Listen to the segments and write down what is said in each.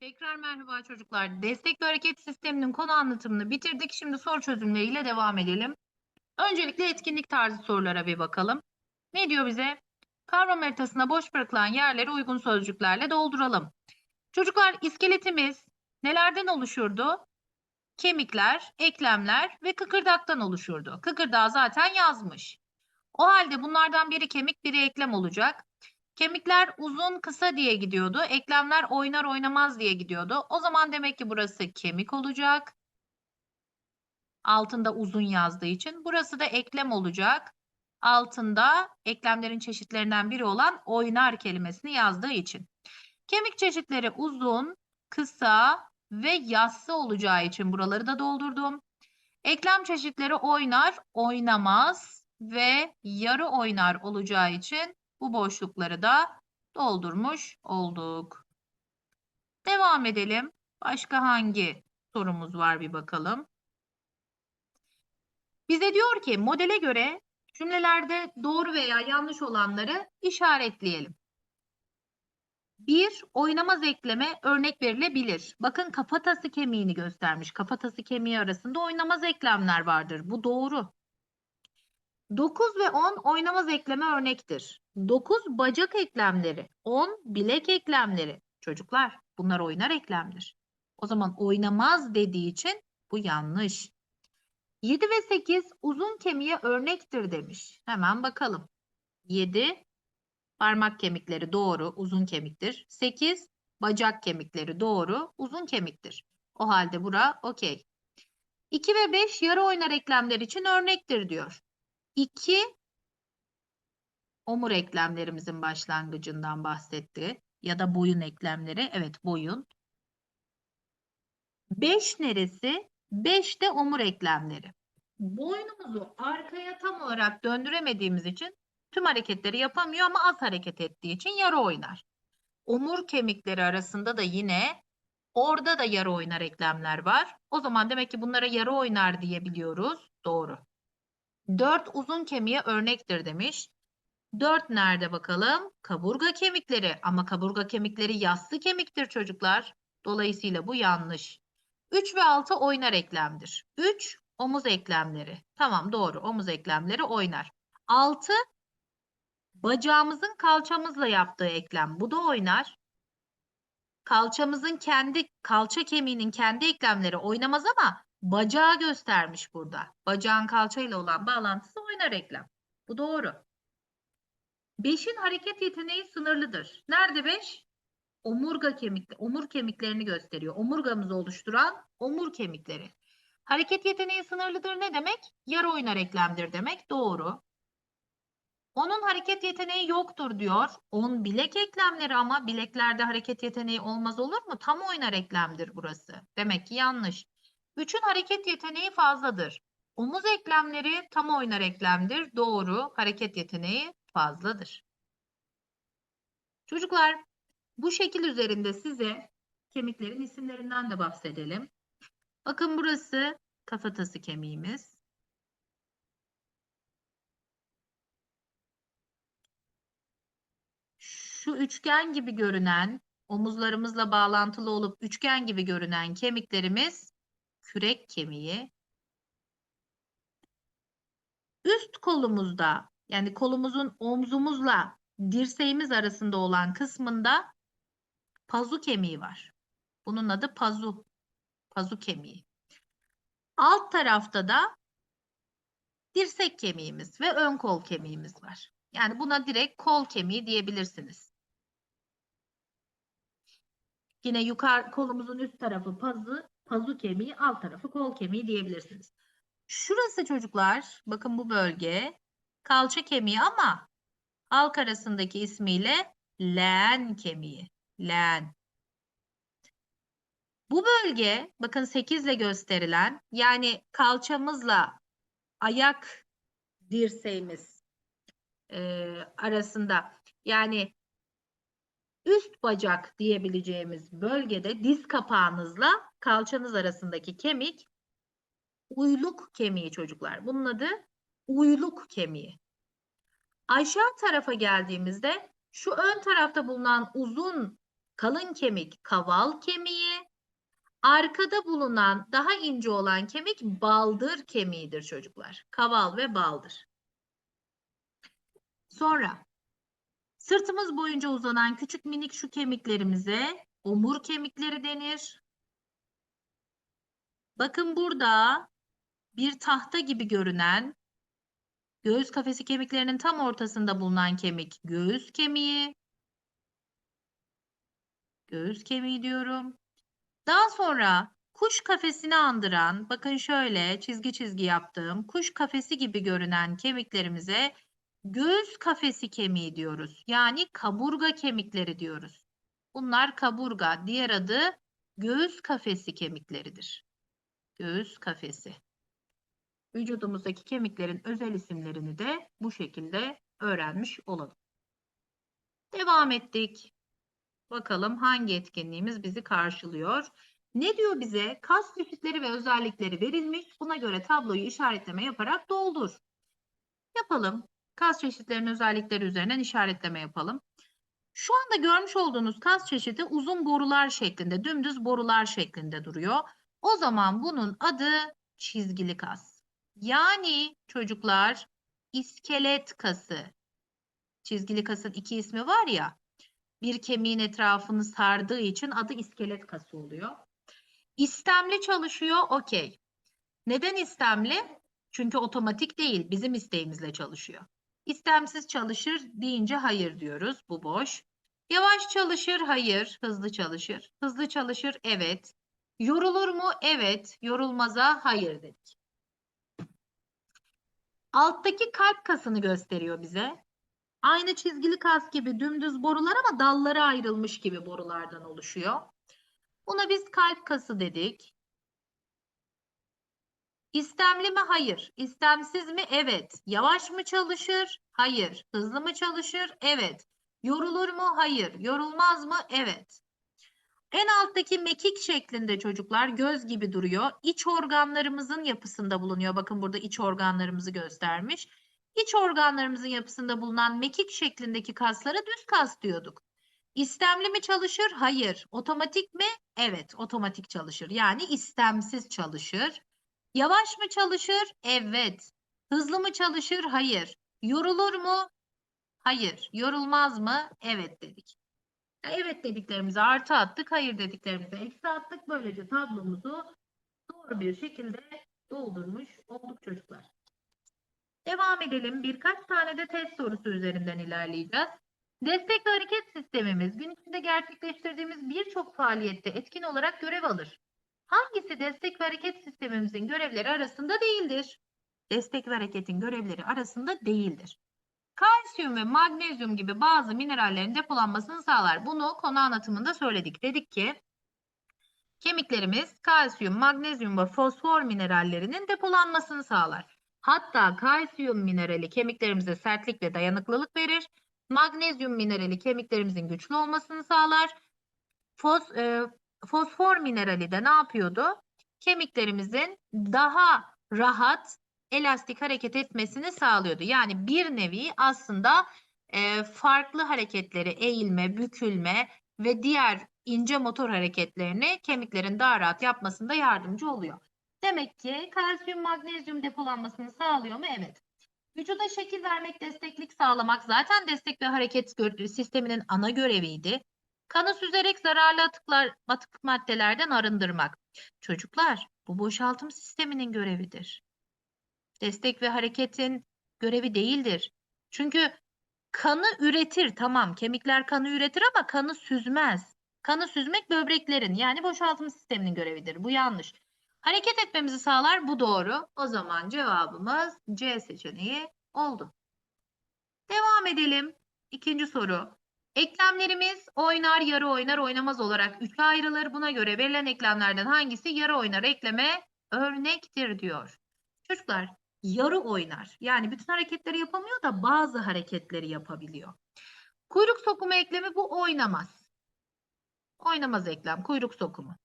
Tekrar merhaba çocuklar. Destekli hareket sisteminin konu anlatımını bitirdik. Şimdi soru çözümleriyle devam edelim. Öncelikle etkinlik tarzı sorulara bir bakalım. Ne diyor bize? Kavram haritasına boş bırakılan yerleri uygun sözcüklerle dolduralım. Çocuklar iskeletimiz nelerden oluşurdu? Kemikler, eklemler ve kıkırdaktan oluşurdu. Kıkırdağı zaten yazmış. O halde bunlardan biri kemik, biri eklem olacak. Kemikler uzun kısa diye gidiyordu. Eklemler oynar oynamaz diye gidiyordu. O zaman demek ki burası kemik olacak. Altında uzun yazdığı için. Burası da eklem olacak. Altında eklemlerin çeşitlerinden biri olan oynar kelimesini yazdığı için. Kemik çeşitleri uzun, kısa ve yassı olacağı için buraları da doldurdum. Eklem çeşitleri oynar, oynamaz ve yarı oynar olacağı için bu boşlukları da doldurmuş olduk. Devam edelim. Başka hangi sorumuz var bir bakalım. Bize diyor ki modele göre cümlelerde doğru veya yanlış olanları işaretleyelim. Bir oynamaz ekleme örnek verilebilir. Bakın kafatası kemiğini göstermiş. Kafatası kemiği arasında oynamaz eklemler vardır. Bu doğru. 9 ve 10 oynamaz ekleme örnektir. 9 bacak eklemleri, 10 bilek eklemleri. Çocuklar bunlar oynar eklemdir. O zaman oynamaz dediği için bu yanlış. 7 ve 8 uzun kemiğe örnektir demiş. Hemen bakalım. 7 parmak kemikleri doğru, uzun kemiktir. 8 bacak kemikleri doğru, uzun kemiktir. O halde bura okey. 2 ve 5 yarı oynar eklemler için örnektir diyor. 2 omur eklemlerimizin başlangıcından bahsetti. Ya da boyun eklemleri. Evet boyun. 5 neresi? 5 de omur eklemleri. Boynumuzu arkaya tam olarak döndüremediğimiz için tüm hareketleri yapamıyor ama az hareket ettiği için yarı oynar. Omur kemikleri arasında da yine orada da yarı oynar eklemler var. O zaman demek ki bunlara yarı oynar diyebiliyoruz. Doğru. 4 uzun kemiğe örnektir demiş. 4 nerede bakalım? Kaburga kemikleri ama kaburga kemikleri yassı kemiktir çocuklar. Dolayısıyla bu yanlış. 3 ve 6 oynar eklemdir. 3 omuz eklemleri. Tamam doğru omuz eklemleri oynar. 6 bacağımızın kalçamızla yaptığı eklem. Bu da oynar. Kalçamızın kendi kalça kemiğinin kendi eklemleri oynamaz ama bacağı göstermiş burada. Bacağın kalçayla olan bağlantısı oynar eklem. Bu doğru. 5'in hareket yeteneği sınırlıdır. Nerede 5? Omurga kemik, omur kemiklerini gösteriyor. Omurgamızı oluşturan omur kemikleri. Hareket yeteneği sınırlıdır ne demek? Yarı oynar eklemdir demek. Doğru. Onun hareket yeteneği yoktur diyor. On bilek eklemleri ama bileklerde hareket yeteneği olmaz olur mu? Tam oynar eklemdir burası. Demek ki yanlış. Üçün hareket yeteneği fazladır. Omuz eklemleri tam oynar eklemdir. Doğru. Hareket yeteneği fazladır. Çocuklar bu şekil üzerinde size kemiklerin isimlerinden de bahsedelim. Bakın burası kafatası kemiğimiz. Şu üçgen gibi görünen, omuzlarımızla bağlantılı olup üçgen gibi görünen kemiklerimiz kürek kemiği. Üst kolumuzda yani kolumuzun omzumuzla dirseğimiz arasında olan kısmında pazu kemiği var. Bunun adı pazu. Pazu kemiği. Alt tarafta da dirsek kemiğimiz ve ön kol kemiğimiz var. Yani buna direkt kol kemiği diyebilirsiniz. Yine yukarı kolumuzun üst tarafı pazı, pazu kemiği, alt tarafı kol kemiği diyebilirsiniz. Şurası çocuklar, bakın bu bölge kalça kemiği ama halk arasındaki ismiyle leğen kemiği. Leğen. Bu bölge bakın 8 ile gösterilen yani kalçamızla ayak dirseğimiz e, arasında yani üst bacak diyebileceğimiz bölgede diz kapağınızla kalçanız arasındaki kemik uyluk kemiği çocuklar. Bunun adı uyluk kemiği. Aşağı tarafa geldiğimizde şu ön tarafta bulunan uzun Kalın kemik kaval kemiği. Arkada bulunan daha ince olan kemik baldır kemiğidir çocuklar. Kaval ve baldır. Sonra sırtımız boyunca uzanan küçük minik şu kemiklerimize omur kemikleri denir. Bakın burada bir tahta gibi görünen göğüs kafesi kemiklerinin tam ortasında bulunan kemik göğüs kemiği. Göğüs kemiği diyorum. Daha sonra kuş kafesini andıran, bakın şöyle çizgi çizgi yaptığım kuş kafesi gibi görünen kemiklerimize göğüs kafesi kemiği diyoruz. Yani kaburga kemikleri diyoruz. Bunlar kaburga, diğer adı göğüs kafesi kemikleridir. Göğüs kafesi. Vücudumuzdaki kemiklerin özel isimlerini de bu şekilde öğrenmiş olalım. Devam ettik. Bakalım hangi etkinliğimiz bizi karşılıyor. Ne diyor bize? Kas çeşitleri ve özellikleri verilmiş. Buna göre tabloyu işaretleme yaparak doldur. Yapalım. Kas çeşitlerinin özellikleri üzerinden işaretleme yapalım. Şu anda görmüş olduğunuz kas çeşidi uzun borular şeklinde, dümdüz borular şeklinde duruyor. O zaman bunun adı çizgili kas. Yani çocuklar iskelet kası. Çizgili kasın iki ismi var ya. Bir kemiğin etrafını sardığı için adı iskelet kası oluyor. İstemli çalışıyor, okey. Neden istemli? Çünkü otomatik değil, bizim isteğimizle çalışıyor. İstemsiz çalışır deyince hayır diyoruz, bu boş. Yavaş çalışır, hayır. Hızlı çalışır. Hızlı çalışır, evet. Yorulur mu? Evet. Yorulmaza hayır dedik. Alttaki kalp kasını gösteriyor bize. Aynı çizgili kas gibi dümdüz borular ama dalları ayrılmış gibi borulardan oluşuyor. Buna biz kalp kası dedik. İstemli mi? Hayır. İstemsiz mi? Evet. Yavaş mı çalışır? Hayır. Hızlı mı çalışır? Evet. Yorulur mu? Hayır. Yorulmaz mı? Evet. En alttaki mekik şeklinde çocuklar göz gibi duruyor. İç organlarımızın yapısında bulunuyor. Bakın burada iç organlarımızı göstermiş. İç organlarımızın yapısında bulunan mekik şeklindeki kaslara düz kas diyorduk. İstemli mi çalışır? Hayır. Otomatik mi? Evet, otomatik çalışır. Yani istemsiz çalışır. Yavaş mı çalışır? Evet. Hızlı mı çalışır? Hayır. Yorulur mu? Hayır. Yorulmaz mı? Evet dedik. Evet dediklerimize artı attık, hayır dediklerimize eksi attık. Böylece tablomuzu doğru bir şekilde doldurmuş olduk çocuklar. Devam edelim. Birkaç tane de test sorusu üzerinden ilerleyeceğiz. Destek hareket sistemimiz gün içinde gerçekleştirdiğimiz birçok faaliyette etkin olarak görev alır. Hangisi destek ve hareket sistemimizin görevleri arasında değildir? Destek ve hareketin görevleri arasında değildir. Kalsiyum ve magnezyum gibi bazı minerallerin depolanmasını sağlar. Bunu konu anlatımında söyledik. Dedik ki kemiklerimiz kalsiyum, magnezyum ve fosfor minerallerinin depolanmasını sağlar. Hatta kalsiyum minerali kemiklerimize sertlik ve dayanıklılık verir. Magnezyum minerali kemiklerimizin güçlü olmasını sağlar. Fos, e, fosfor minerali de ne yapıyordu? Kemiklerimizin daha rahat elastik hareket etmesini sağlıyordu. Yani bir nevi aslında e, farklı hareketleri eğilme, bükülme ve diğer ince motor hareketlerini kemiklerin daha rahat yapmasında yardımcı oluyor. Demek ki kalsiyum magnezyum depolanmasını sağlıyor mu? Evet. Vücuda şekil vermek, desteklik sağlamak zaten destek ve hareket sisteminin ana göreviydi. Kanı süzerek zararlı atıklar, atık maddelerden arındırmak. Çocuklar, bu boşaltım sisteminin görevidir. Destek ve hareketin görevi değildir. Çünkü kanı üretir, tamam kemikler kanı üretir ama kanı süzmez. Kanı süzmek böbreklerin yani boşaltım sisteminin görevidir. Bu yanlış. Hareket etmemizi sağlar. Bu doğru. O zaman cevabımız C seçeneği oldu. Devam edelim. İkinci soru. Eklemlerimiz oynar, yarı oynar, oynamaz olarak üçe ayrılır. Buna göre verilen eklemlerden hangisi yarı oynar ekleme örnektir diyor. Çocuklar yarı oynar. Yani bütün hareketleri yapamıyor da bazı hareketleri yapabiliyor. Kuyruk sokumu eklemi bu oynamaz. Oynamaz eklem, kuyruk sokumu.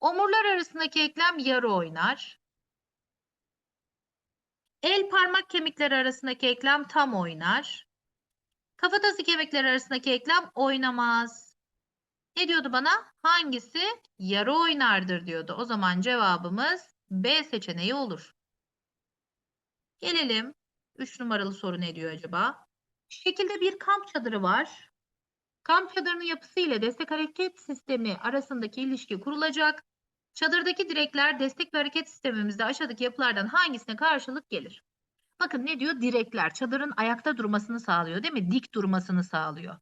Omurlar arasındaki eklem yarı oynar. El parmak kemikleri arasındaki eklem tam oynar. Kafatası kemikleri arasındaki eklem oynamaz. Ne diyordu bana? Hangisi yarı oynardır diyordu. O zaman cevabımız B seçeneği olur. Gelelim 3 numaralı soru ne diyor acaba? Şekilde bir kamp çadırı var. Kamp çadırının yapısı ile destek hareket sistemi arasındaki ilişki kurulacak. Çadırdaki direkler destek ve hareket sistemimizde aşağıdaki yapılardan hangisine karşılık gelir? Bakın ne diyor? Direkler çadırın ayakta durmasını sağlıyor değil mi? Dik durmasını sağlıyor.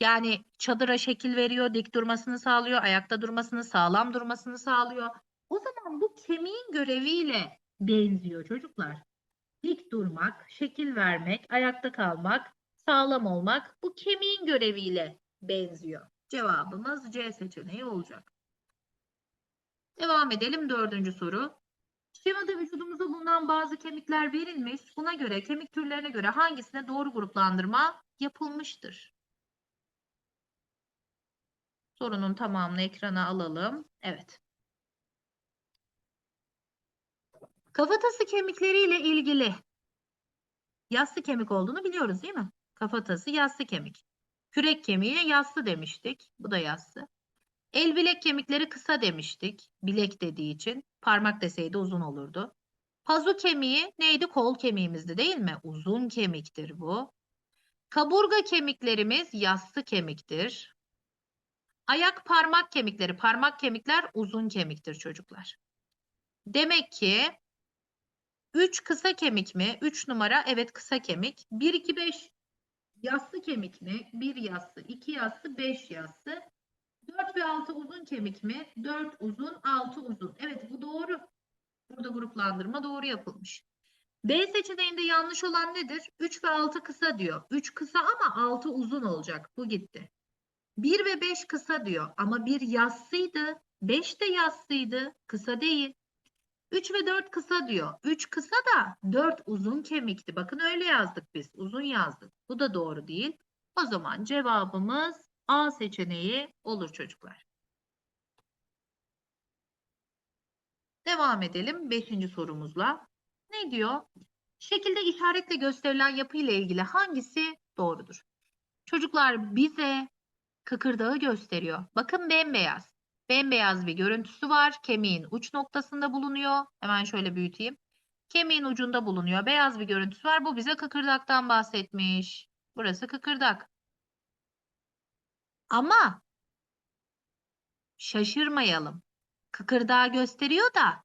Yani çadıra şekil veriyor, dik durmasını sağlıyor, ayakta durmasını, sağlam durmasını sağlıyor. O zaman bu kemiğin göreviyle benziyor çocuklar. Dik durmak, şekil vermek, ayakta kalmak, sağlam olmak bu kemiğin göreviyle benziyor. Cevabımız C seçeneği olacak. Devam edelim dördüncü soru. Şemada vücudumuzda bulunan bazı kemikler verilmiş. Buna göre kemik türlerine göre hangisine doğru gruplandırma yapılmıştır? Sorunun tamamını ekrana alalım. Evet. Kafatası kemikleriyle ilgili yassı kemik olduğunu biliyoruz değil mi? Kafatası yassı kemik. Kürek kemiği yassı demiştik. Bu da yassı. El bilek kemikleri kısa demiştik. Bilek dediği için. Parmak deseydi uzun olurdu. Pazu kemiği neydi? Kol kemiğimizdi değil mi? Uzun kemiktir bu. Kaburga kemiklerimiz yassı kemiktir. Ayak parmak kemikleri, parmak kemikler uzun kemiktir çocuklar. Demek ki 3 kısa kemik mi? 3 numara evet kısa kemik. 1, 2, 5 yassı kemik mi? 1 yassı, 2 yassı, 5 yassı. 4 ve 6 uzun kemik mi? 4 uzun, 6 uzun. Evet bu doğru. Burada gruplandırma doğru yapılmış. B seçeneğinde yanlış olan nedir? 3 ve 6 kısa diyor. 3 kısa ama 6 uzun olacak. Bu gitti. 1 ve 5 kısa diyor ama 1 yassıydı. 5 de yassıydı. Kısa değil. 3 ve 4 kısa diyor. 3 kısa da 4 uzun kemikti. Bakın öyle yazdık biz. Uzun yazdık. Bu da doğru değil. O zaman cevabımız A seçeneği olur çocuklar. Devam edelim 5. sorumuzla. Ne diyor? Şekilde işaretle gösterilen yapı ile ilgili hangisi doğrudur? Çocuklar bize kıkırdağı gösteriyor. Bakın bembeyaz. Bembeyaz bir görüntüsü var. Kemiğin uç noktasında bulunuyor. Hemen şöyle büyüteyim. Kemiğin ucunda bulunuyor. Beyaz bir görüntüsü var. Bu bize kıkırdaktan bahsetmiş. Burası kıkırdak. Ama şaşırmayalım. Kıkırdağı gösteriyor da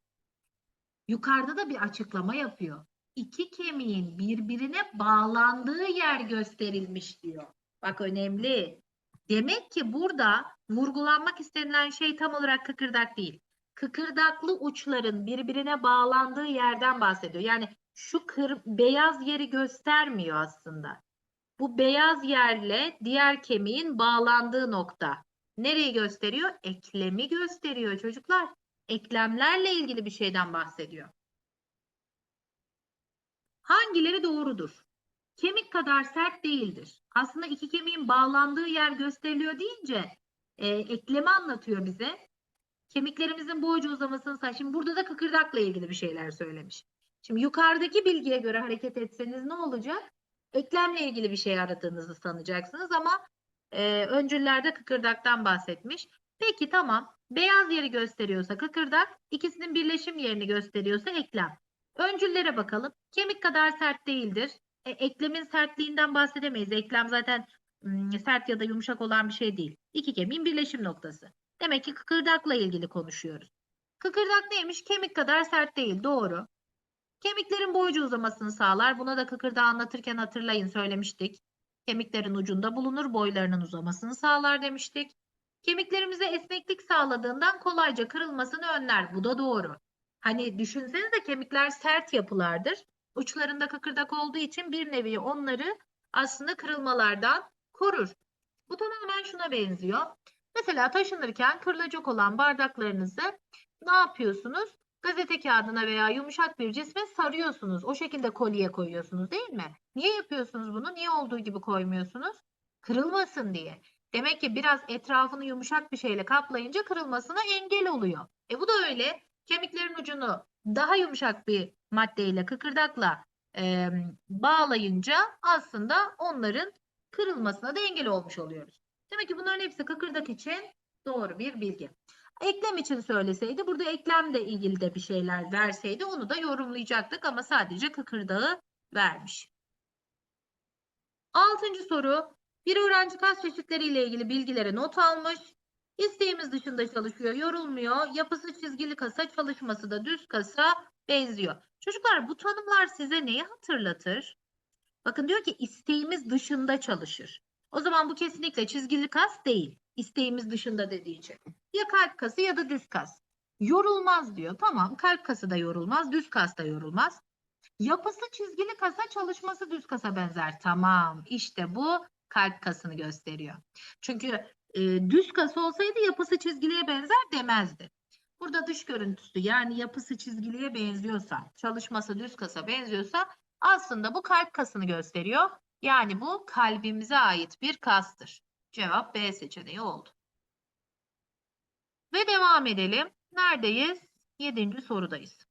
yukarıda da bir açıklama yapıyor. İki kemiğin birbirine bağlandığı yer gösterilmiş diyor. Bak önemli. Demek ki burada vurgulanmak istenilen şey tam olarak kıkırdak değil. Kıkırdaklı uçların birbirine bağlandığı yerden bahsediyor. Yani şu kır, beyaz yeri göstermiyor aslında. Bu beyaz yerle diğer kemiğin bağlandığı nokta. Nereyi gösteriyor? Eklemi gösteriyor çocuklar. Eklemlerle ilgili bir şeyden bahsediyor. Hangileri doğrudur? Kemik kadar sert değildir. Aslında iki kemiğin bağlandığı yer gösteriliyor deyince e, eklemi anlatıyor bize. Kemiklerimizin boyca uzamasını say. Şimdi burada da kıkırdakla ilgili bir şeyler söylemiş. Şimdi yukarıdaki bilgiye göre hareket etseniz ne olacak? Eklemle ilgili bir şey aradığınızı sanacaksınız ama e, öncüllerde kıkırdaktan bahsetmiş. Peki tamam. Beyaz yeri gösteriyorsa kıkırdak, ikisinin birleşim yerini gösteriyorsa eklem. Öncüllere bakalım. Kemik kadar sert değildir. E, eklemin sertliğinden bahsedemeyiz. Eklem zaten sert ya da yumuşak olan bir şey değil. İki kemiğin birleşim noktası. Demek ki kıkırdakla ilgili konuşuyoruz. Kıkırdak neymiş? Kemik kadar sert değil. Doğru. Kemiklerin boyca uzamasını sağlar. Buna da kıkırdağı anlatırken hatırlayın söylemiştik. Kemiklerin ucunda bulunur, boylarının uzamasını sağlar demiştik. Kemiklerimize esneklik sağladığından kolayca kırılmasını önler. Bu da doğru. Hani düşünsenize kemikler sert yapılardır. Uçlarında kıkırdak olduğu için bir nevi onları aslında kırılmalardan korur. Bu tamamen şuna benziyor. Mesela taşınırken kırılacak olan bardaklarınızı ne yapıyorsunuz? Gazete kağıdına veya yumuşak bir cisme sarıyorsunuz. O şekilde kolye koyuyorsunuz değil mi? Niye yapıyorsunuz bunu? Niye olduğu gibi koymuyorsunuz? Kırılmasın diye. Demek ki biraz etrafını yumuşak bir şeyle kaplayınca kırılmasına engel oluyor. E bu da öyle. Kemiklerin ucunu daha yumuşak bir maddeyle, kıkırdakla e, bağlayınca aslında onların kırılmasına da engel olmuş oluyoruz. Demek ki bunların hepsi kıkırdak için Doğru bir bilgi. Eklem için söyleseydi burada eklemle ilgili de bir şeyler verseydi onu da yorumlayacaktık ama sadece kıkırdağı vermiş. Altıncı soru. Bir öğrenci kas çeşitleriyle ilgili bilgileri not almış. İsteğimiz dışında çalışıyor, yorulmuyor. Yapısı çizgili kasa, çalışması da düz kasa benziyor. Çocuklar bu tanımlar size neyi hatırlatır? Bakın diyor ki isteğimiz dışında çalışır. O zaman bu kesinlikle çizgili kas değil. İsteğimiz dışında dediği için. Ya kalp kası ya da düz kas. Yorulmaz diyor. Tamam kalp kası da yorulmaz, düz kas da yorulmaz. Yapısı çizgili kasa, çalışması düz kasa benzer. Tamam işte bu kalp kasını gösteriyor. Çünkü e, düz kasa olsaydı yapısı çizgiliye benzer demezdi. Burada dış görüntüsü yani yapısı çizgiliye benziyorsa, çalışması düz kasa benziyorsa aslında bu kalp kasını gösteriyor. Yani bu kalbimize ait bir kastır. Cevap B seçeneği oldu. Ve devam edelim. Neredeyiz? Yedinci sorudayız.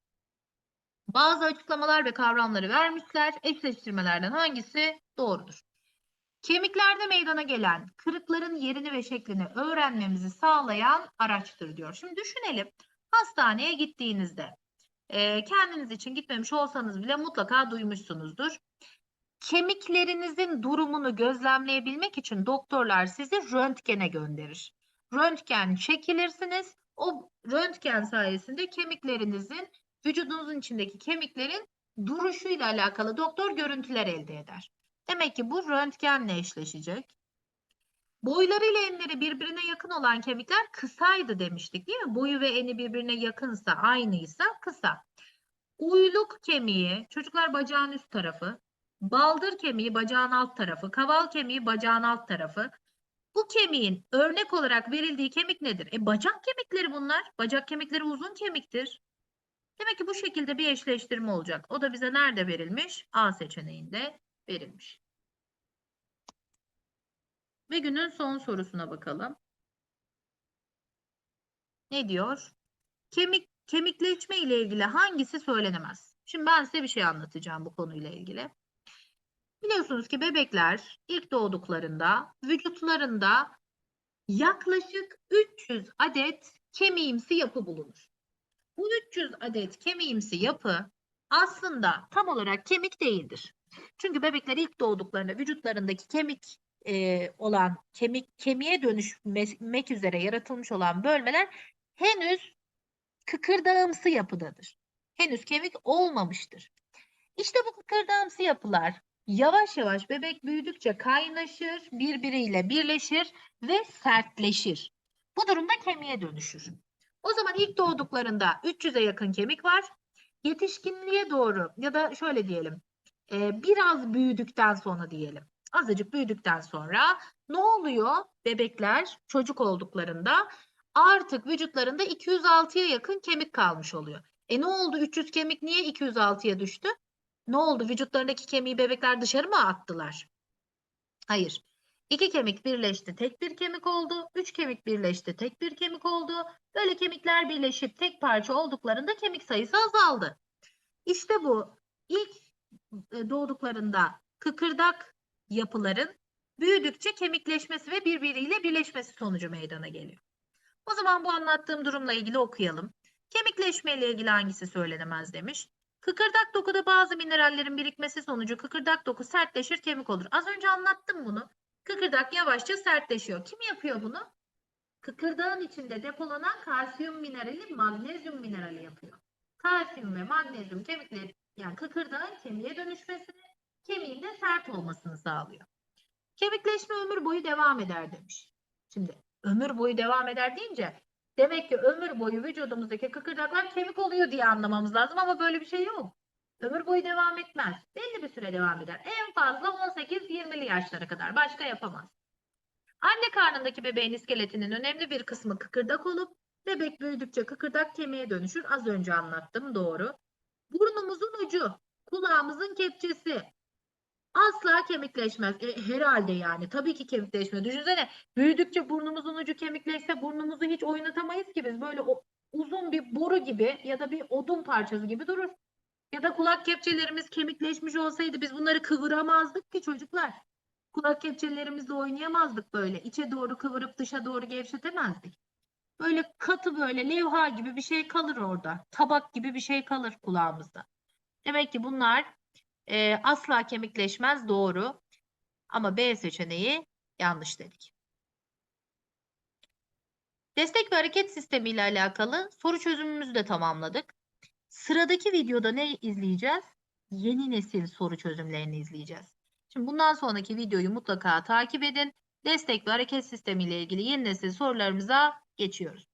Bazı açıklamalar ve kavramları vermişler. Eşleştirmelerden hangisi doğrudur? Kemiklerde meydana gelen kırıkların yerini ve şeklini öğrenmemizi sağlayan araçtır diyor. Şimdi düşünelim. Hastaneye gittiğinizde e, kendiniz için gitmemiş olsanız bile mutlaka duymuşsunuzdur. Kemiklerinizin durumunu gözlemleyebilmek için doktorlar sizi röntgene gönderir. Röntgen çekilirsiniz. O röntgen sayesinde kemiklerinizin, vücudunuzun içindeki kemiklerin duruşuyla alakalı doktor görüntüler elde eder. Demek ki bu röntgenle eşleşecek. Boyları ile enleri birbirine yakın olan kemikler kısaydı demiştik değil mi? Boyu ve eni birbirine yakınsa, aynıysa kısa. Uyluk kemiği, çocuklar bacağın üst tarafı, baldır kemiği bacağın alt tarafı, kaval kemiği bacağın alt tarafı. Bu kemiğin örnek olarak verildiği kemik nedir? E bacak kemikleri bunlar. Bacak kemikleri uzun kemiktir. Demek ki bu şekilde bir eşleştirme olacak. O da bize nerede verilmiş? A seçeneğinde verilmiş. Ve günün son sorusuna bakalım. Ne diyor? Kemik kemikleşme ile ilgili hangisi söylenemez? Şimdi ben size bir şey anlatacağım bu konuyla ilgili. Biliyorsunuz ki bebekler ilk doğduklarında vücutlarında yaklaşık 300 adet kemiğimsi yapı bulunur. Bu 300 adet kemiğimsi yapı aslında tam olarak kemik değildir. Çünkü bebekler ilk doğduklarında vücutlarındaki kemik e, olan kemik kemiğe dönüşmek üzere yaratılmış olan bölmeler henüz kıkırdağımsı yapıdadır. Henüz kemik olmamıştır. İşte bu kıkırdağımsı yapılar yavaş yavaş bebek büyüdükçe kaynaşır, birbiriyle birleşir ve sertleşir. Bu durumda kemiğe dönüşür. O zaman ilk doğduklarında 300'e yakın kemik var. Yetişkinliğe doğru ya da şöyle diyelim e, biraz büyüdükten sonra diyelim. Azıcık büyüdükten sonra ne oluyor? Bebekler çocuk olduklarında artık vücutlarında 206'ya yakın kemik kalmış oluyor. E ne oldu? 300 kemik niye 206'ya düştü? Ne oldu? Vücutlarındaki kemiği bebekler dışarı mı attılar? Hayır. İki kemik birleşti, tek bir kemik oldu. Üç kemik birleşti, tek bir kemik oldu. Böyle kemikler birleşip tek parça olduklarında kemik sayısı azaldı. İşte bu ilk e, doğduklarında kıkırdak yapıların büyüdükçe kemikleşmesi ve birbiriyle birleşmesi sonucu meydana geliyor. O zaman bu anlattığım durumla ilgili okuyalım. Kemikleşme ile ilgili hangisi söylenemez demiş. Kıkırdak dokuda bazı minerallerin birikmesi sonucu kıkırdak doku sertleşir, kemik olur. Az önce anlattım bunu. Kıkırdak yavaşça sertleşiyor. Kim yapıyor bunu? Kıkırdağın içinde depolanan kalsiyum minerali, magnezyum minerali yapıyor. Kalsiyum ve magnezyum kemikleri yani kıkırdağın kemiğe dönüşmesini, kemiğin de sert olmasını sağlıyor. Kemikleşme ömür boyu devam eder demiş. Şimdi ömür boyu devam eder deyince demek ki ömür boyu vücudumuzdaki kıkırdaklar kemik oluyor diye anlamamız lazım ama böyle bir şey yok. Ömür boyu devam etmez. Belli bir süre devam eder. En fazla 18-20'li yaşlara kadar. Başka yapamaz. Anne karnındaki bebeğin iskeletinin önemli bir kısmı kıkırdak olup bebek büyüdükçe kıkırdak kemiğe dönüşür. Az önce anlattım doğru. Burnumuzun ucu, kulağımızın kepçesi asla kemikleşmez. E, herhalde yani. Tabii ki kemikleşmiyor. Düşünsene büyüdükçe burnumuzun ucu kemikleşse burnumuzu hiç oynatamayız ki biz. Böyle o, uzun bir boru gibi ya da bir odun parçası gibi durur. Ya da kulak kepçelerimiz kemikleşmiş olsaydı biz bunları kıvıramazdık ki çocuklar. Kulak kepçelerimizle oynayamazdık böyle. İçe doğru kıvırıp dışa doğru gevşetemezdik. Böyle katı böyle levha gibi bir şey kalır orada. Tabak gibi bir şey kalır kulağımızda. Demek ki bunlar e, asla kemikleşmez doğru. Ama B seçeneği yanlış dedik. Destek ve hareket sistemi ile alakalı soru çözümümüzü de tamamladık. Sıradaki videoda ne izleyeceğiz? Yeni nesil soru çözümlerini izleyeceğiz. Şimdi bundan sonraki videoyu mutlaka takip edin. Destek ve hareket sistemi ile ilgili yeni nesil sorularımıza geçiyoruz.